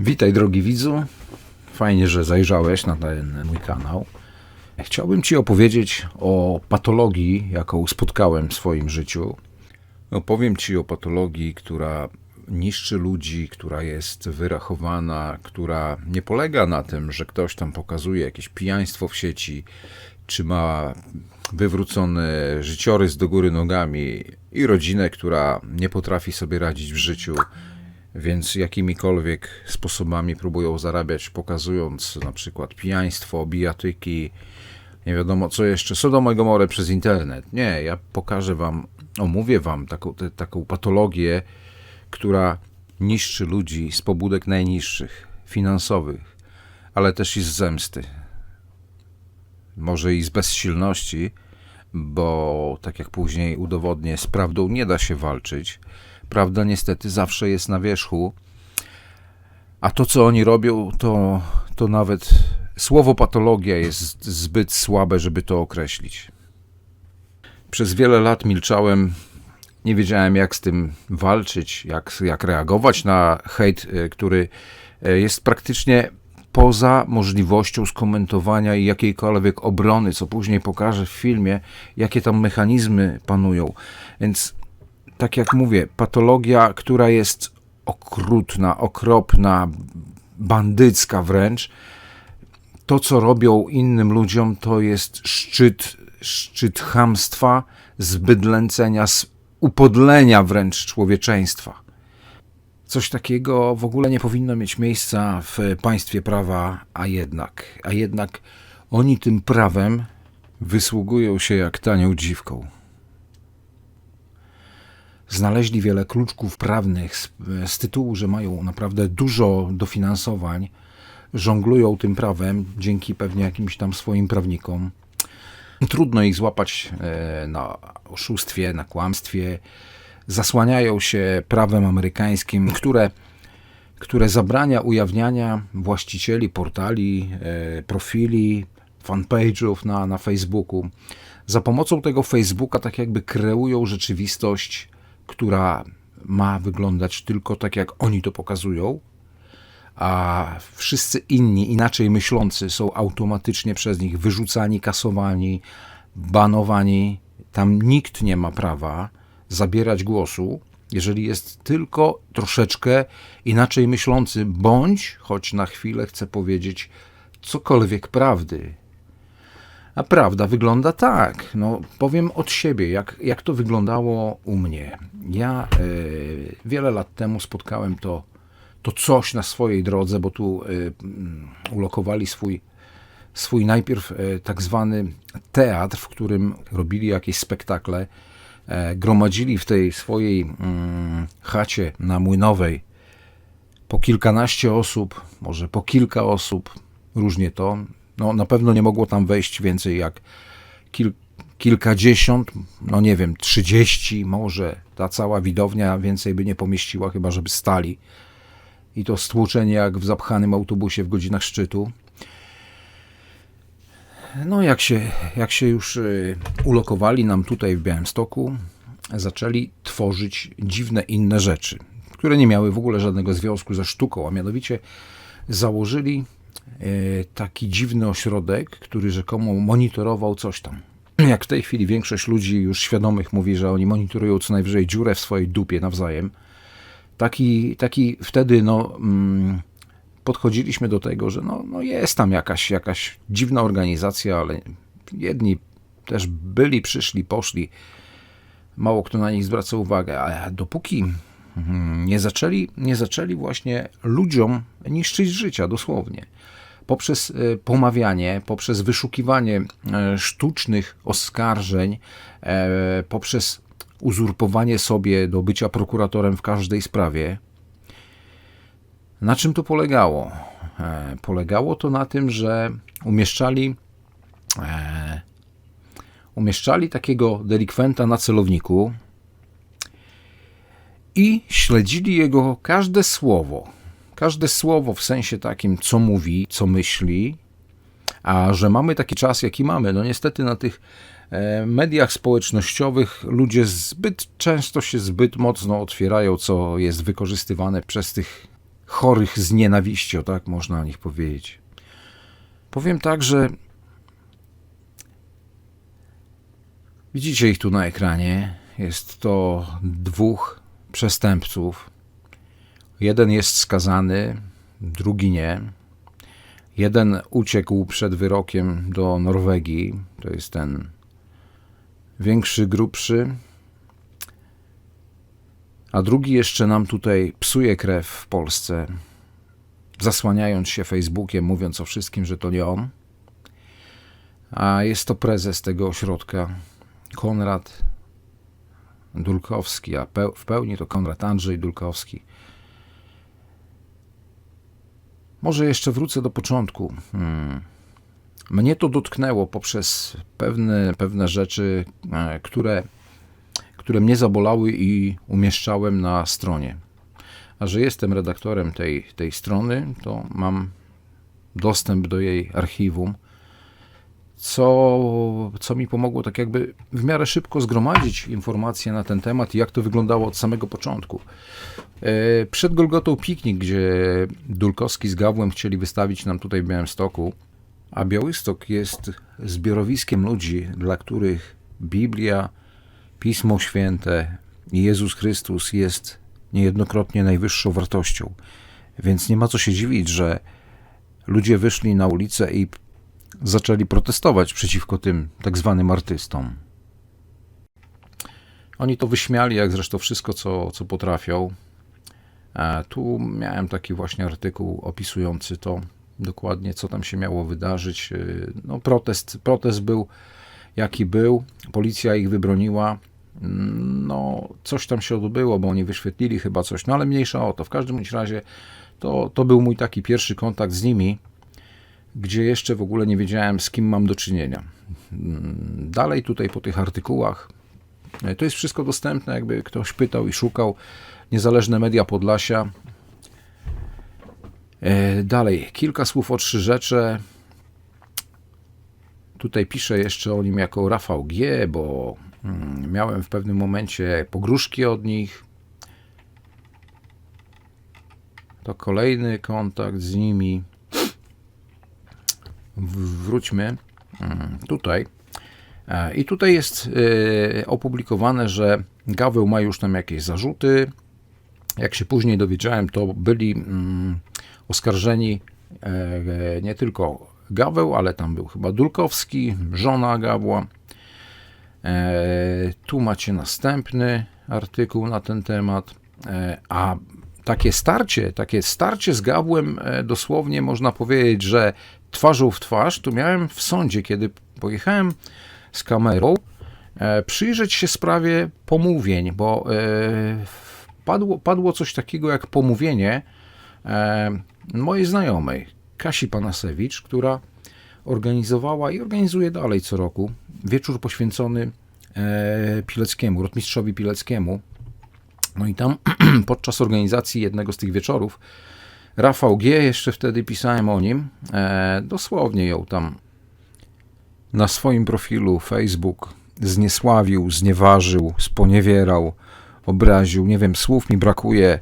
Witaj drogi widzu. Fajnie, że zajrzałeś na ten mój kanał. Chciałbym Ci opowiedzieć o patologii, jaką spotkałem w swoim życiu. Opowiem Ci o patologii, która niszczy ludzi, która jest wyrachowana, która nie polega na tym, że ktoś tam pokazuje jakieś pijaństwo w sieci, czy ma wywrócony życiorys do góry nogami i rodzinę, która nie potrafi sobie radzić w życiu, więc jakimikolwiek sposobami próbują zarabiać, pokazując na przykład pijaństwo, bijatyki, nie wiadomo co jeszcze, Sodom i Gomorę przez internet. Nie, ja pokażę wam, omówię wam taką, te, taką patologię, która niszczy ludzi z pobudek najniższych, finansowych, ale też i z zemsty. Może i z bezsilności, bo tak jak później udowodnię, z prawdą nie da się walczyć. Prawda niestety zawsze jest na wierzchu, a to co oni robią, to, to nawet słowo patologia jest zbyt słabe, żeby to określić. Przez wiele lat milczałem, nie wiedziałem jak z tym walczyć, jak, jak reagować na hejt, e, który e, jest praktycznie poza możliwością skomentowania i jakiejkolwiek obrony, co później pokażę w filmie, jakie tam mechanizmy panują. Więc tak jak mówię, patologia, która jest okrutna, okropna, bandycka wręcz, to co robią innym ludziom, to jest szczyt, szczyt chamstwa, zbydlęcenia, upodlenia wręcz człowieczeństwa. Coś takiego w ogóle nie powinno mieć miejsca w państwie prawa, a jednak, a jednak oni tym prawem wysługują się jak tanią dziwką. Znaleźli wiele kluczków prawnych z, z tytułu, że mają naprawdę dużo dofinansowań, żonglują tym prawem dzięki pewnie jakimś tam swoim prawnikom. Trudno ich złapać e, na oszustwie, na kłamstwie. Zasłaniają się prawem amerykańskim, które, które zabrania ujawniania właścicieli portali, e, profili, fanpage'ów na, na Facebooku. Za pomocą tego Facebooka tak jakby kreują rzeczywistość, która ma wyglądać tylko tak, jak oni to pokazują, a wszyscy inni, inaczej myślący, są automatycznie przez nich wyrzucani, kasowani, banowani. Tam nikt nie ma prawa zabierać głosu, jeżeli jest tylko troszeczkę inaczej myślący, bądź, choć na chwilę chcę powiedzieć, cokolwiek prawdy. A prawda wygląda tak. No, powiem od siebie, jak, jak to wyglądało u mnie. Ja e, wiele lat temu spotkałem to to coś na swojej drodze, bo tu y, ulokowali swój, swój najpierw y, tak zwany teatr, w którym robili jakieś spektakle, gromadzili w tej swojej mm, chacie na Młynowej po kilkanaście osób, może po kilka osób, różnie to. No, na pewno nie mogło tam wejść więcej jak kil, kilkadziesiąt, no nie wiem, trzydzieści może. Ta cała widownia więcej by nie pomieściła, chyba żeby stali i to stłuczenie jak w zapchanym autobusie w godzinach szczytu. No, jak się, jak się już y, ulokowali nam tutaj w Białymstoku, zaczęli tworzyć dziwne inne rzeczy, które nie miały w ogóle żadnego związku ze sztuką, a mianowicie założyli taki dziwny ośrodek, który rzekomo monitorował coś tam. Jak w tej chwili większość ludzi już świadomych mówi, że oni monitorują co najwyżej dziurę w swojej dupie nawzajem, taki, taki wtedy no, mm, podchodziliśmy do tego, że no, no jest tam jakaś, jakaś dziwna organizacja, ale jedni też byli, przyszli, poszli. Mało kto na nich zwraca uwagę, ale dopóki nie zaczęli, nie zaczęli właśnie ludziom niszczyć życia dosłownie. Poprzez e, pomawianie, poprzez wyszukiwanie e, sztucznych oskarżeń, e, poprzez uzurpowanie sobie do bycia prokuratorem w każdej sprawie. Na czym to polegało? Polegało to na tym, że umieszczali, umieszczali takiego delikwenta na celowniku i śledzili jego każde słowo. Każde słowo w sensie takim, co mówi, co myśli, a że mamy taki czas, jaki mamy, no niestety na tych E, mediach społecznościowych ludzie zbyt często się zbyt mocno otwierają, co jest wykorzystywane przez tych chorych z nienawiścią, tak można o nich powiedzieć. Powiem tak, że widzicie ich tu na ekranie. Jest to dwóch przestępców. Jeden jest skazany, drugi nie. Jeden uciekł przed wyrokiem do Norwegii. To jest ten większy, grubszy. A drugi jeszcze nam tutaj psuje krew w Polsce, zasłaniając się Facebookiem, mówiąc o wszystkim, że to nie on. A jest to prezes tego ośrodka, Konrad Dulkowski, a w pełni to Konrad Andrzej Dulkowski. Może jeszcze wrócę do początku. Hmm. Mnie to dotknęło poprzez pewne, pewne rzeczy, e, które, które mnie zabolały i umieszczałem na stronie. A że jestem redaktorem tej, tej strony, to mam dostęp do jej archiwum, co, co mi pomogło tak jakby w miarę szybko zgromadzić informacje na ten temat i jak to wyglądało od samego początku. E, przed Golgotą Piknik, gdzie Dulkowski z Gawłem chcieli wystawić nam tutaj w Białymstoku, a Białystok jest zbiorowiskiem ludzi, dla których Biblia, Pismo Święte i Jezus Chrystus jest niejednokrotnie najwyższą wartością. Więc nie ma co się dziwić, że ludzie wyszli na ulicę i zaczęli protestować przeciwko tym tak zwanym artystom. Oni to wyśmiali, jak zresztą wszystko, co, co potrafią. A tu miałem taki właśnie artykuł opisujący to dokładnie, co tam się miało wydarzyć. No, protest, protest był jaki był, policja ich wybroniła. No, coś tam się odbyło, bo oni wyświetlili chyba coś, no ale mniejsza o to. W każdym razie to, to był mój taki pierwszy kontakt z nimi gdzie jeszcze w ogóle nie wiedziałem, z kim mam do czynienia. Dalej tutaj po tych artykułach, e, to jest wszystko dostępne, jakby ktoś pytał i szukał. Niezależne media Podlasia. E, dalej, kilka słów o trzy rzeczy. Tutaj piszę jeszcze o nim jako Rafał G, bo mm, miałem w pewnym momencie pogróżki od nich. To kolejny kontakt z nimi wróćmy mm, tutaj. E, I tutaj jest e, opublikowane, że Gaweł ma już tam jakieś zarzuty. Jak się później dowiedziałem, to byli mm, oskarżeni e, nie tylko Gaweł, ale tam był chyba Dulkowski, żona Gawła. Tu macie następny artykuł na ten temat. A takie starcie, takie starcie z Gawłem dosłownie można powiedzieć, że twarzą w twarz, to miałem w sądzie, kiedy pojechałem z kamerą, e, przyjrzeć się sprawie pomówień, bo e, padło, padło coś takiego jak pomówienie e, mojej znajomej, Kasi Panasewicz, która organizowała i organizuje dalej co roku wieczór poświęcony Pileckiemu, rotmistrzowi Pileckiemu. No i tam podczas organizacji jednego z tych wieczorów Rafał G, jeszcze wtedy pisałem o nim, e, dosłownie ją tam na swoim profilu Facebook zniesławił, znieważył, sponiewierał, obraził. Nie wiem, słów mi brakuje.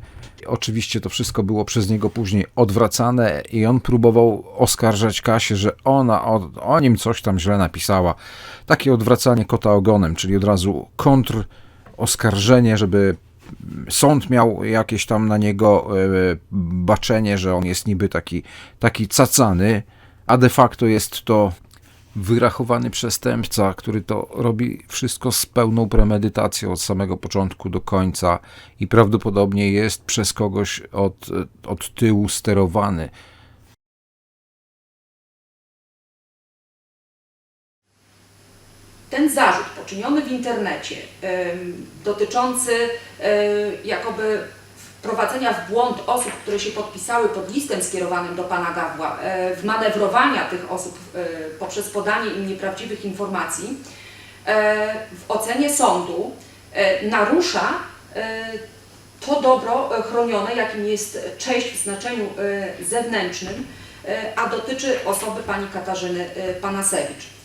Oczywiście to wszystko było przez niego później odwracane i on próbował oskarżać Kasię, że ona o, o nim coś tam źle napisała. Takie odwracanie kota ogonem, czyli od razu kontr oskarżenie, żeby sąd miał jakieś tam na niego e, baczenie, że on jest niby taki, taki cacany, a de facto jest to wyrachowany przestępca, który to robi wszystko z pełną premedytacją od samego początku do końca i prawdopodobnie jest przez kogoś od, od tyłu sterowany. Ten zarzut poczyniony w internecie dotyczący jakoby wprowadzenia w błąd osób, które się podpisały pod listem skierowanym do pana Gawła, e, wmanewrowania tych osób e, poprzez podanie im nieprawdziwych informacji, e, w ocenie sądu narusza to dobro chronione, jakim jest cześć w znaczeniu zewnętrznym, a dotyczy osoby pani Katarzyny Panasewicz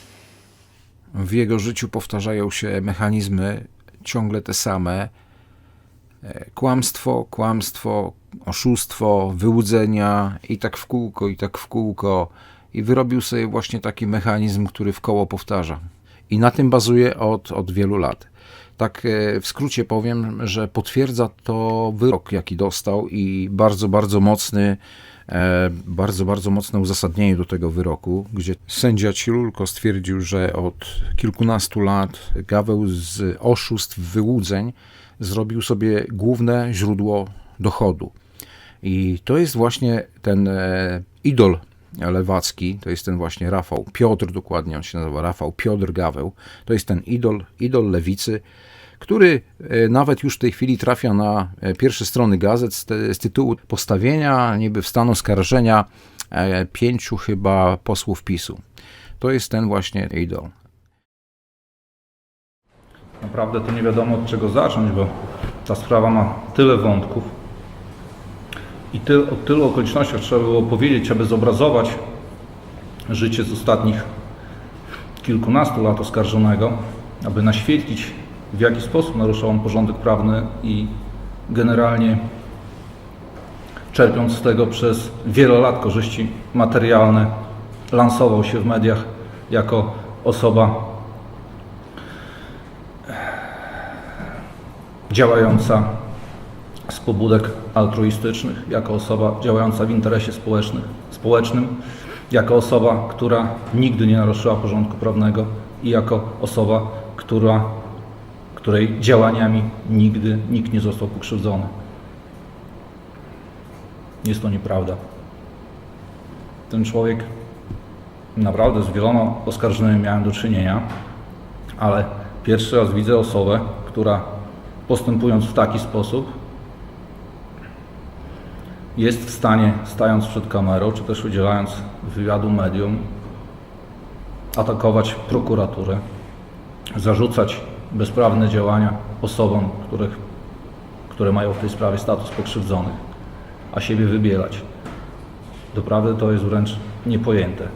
w jego życiu powtarzają się mechanizmy ciągle te same. E, kłamstwo, kłamstwo, oszustwo, wyłudzenia i tak w kółko, i tak w kółko. I wyrobił sobie właśnie taki mechanizm, który w koło powtarza. I na tym bazuje od, od wielu lat. Tak e, w skrócie powiem, że potwierdza to wyrok, jaki dostał i bardzo, bardzo mocny, bardzo, bardzo mocne uzasadnienie do tego wyroku, gdzie sędzia Cilulko stwierdził, że od kilkunastu lat Gaweł z oszustw, wyłudzeń zrobił sobie główne źródło dochodu. I to jest właśnie ten e, idol lewacki, to jest ten właśnie Rafał, Piotr dokładnie, on się nazywa Rafał Piotr Gaweł, to jest ten idol, idol lewicy, który e, nawet już w tej chwili trafia na e, pierwsze strony gazet z, z tytułu postawienia niby w stan oskarżenia e, pięciu chyba posłów PiSu. To jest ten właśnie idol. Naprawdę to nie wiadomo od czego zacząć, bo ta sprawa ma tyle wątków i ty, o tylu okolicznościach trzeba było powiedzieć, aby zobrazować życie z ostatnich kilkunastu lat oskarżonego, aby naświetlić w jaki sposób naruszał on porządek prawny i generalnie czerpiąc z tego przez wiele lat korzyści materialne, lansował się w mediach jako osoba działająca z pobudek altruistycznych, jako osoba działająca w interesie społecznym, jako osoba, która nigdy nie naruszyła porządku prawnego i jako osoba, która, której działaniami nigdy nikt nie został pokrzywdzony. Jest to nieprawda. Ten człowiek naprawdę z wieloma oskarżonymi miałem do czynienia, ale pierwszy raz widzę osobę, która postępując w taki sposób, jest w stanie, stając przed kamerą, czy też udzielając wywiadu medium, atakować prokuraturę, zarzucać bezprawne działania osobom, których, które mają w tej sprawie status pokrzywdzonych, a siebie wybierać. Doprawdy to jest wręcz niepojęte.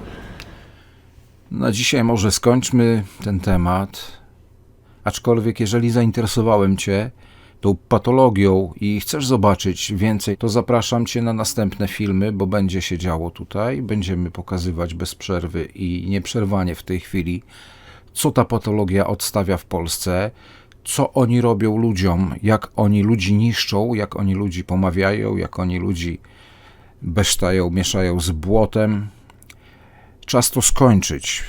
Na dzisiaj może skończmy ten temat. Aczkolwiek, jeżeli zainteresowałem Cię tą patologią i chcesz zobaczyć więcej, to zapraszam Cię na następne filmy, bo będzie się działo tutaj. Będziemy pokazywać bez przerwy i nieprzerwanie w tej chwili, co ta patologia odstawia w Polsce, co oni robią ludziom, jak oni ludzi niszczą, jak oni ludzi pomawiają, jak oni ludzi besztają, mieszają z błotem. Czas to skończyć.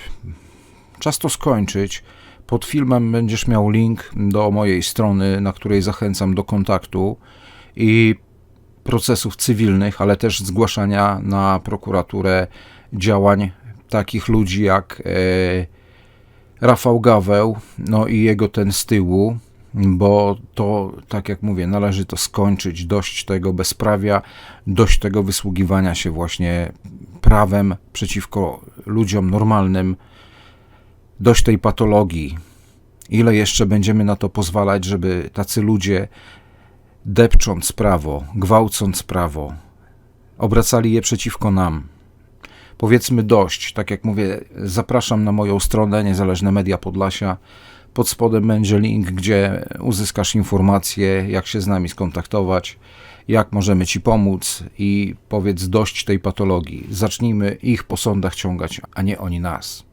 Czas to skończyć. Pod filmem będziesz miał link do mojej strony, na której zachęcam do kontaktu i procesów cywilnych, ale też zgłaszania na prokuraturę działań takich ludzi jak e, Rafał Gaweł, no i jego ten z tyłu, bo to, tak jak mówię, należy to skończyć, dość tego bezprawia, dość tego wysługiwania się właśnie prawem przeciwko ludziom normalnym, dość tej patologii. Ile jeszcze będziemy na to pozwalać, żeby tacy ludzie, depcząc prawo, gwałcąc prawo, obracali je przeciwko nam? Powiedzmy dość. Tak jak mówię, zapraszam na moją stronę Niezależne Media Podlasia. Pod spodem będzie link, gdzie uzyskasz informacje, jak się z nami skontaktować, jak możemy Ci pomóc i powiedz dość tej patologii. Zacznijmy ich po sądach ciągać, a nie oni nas.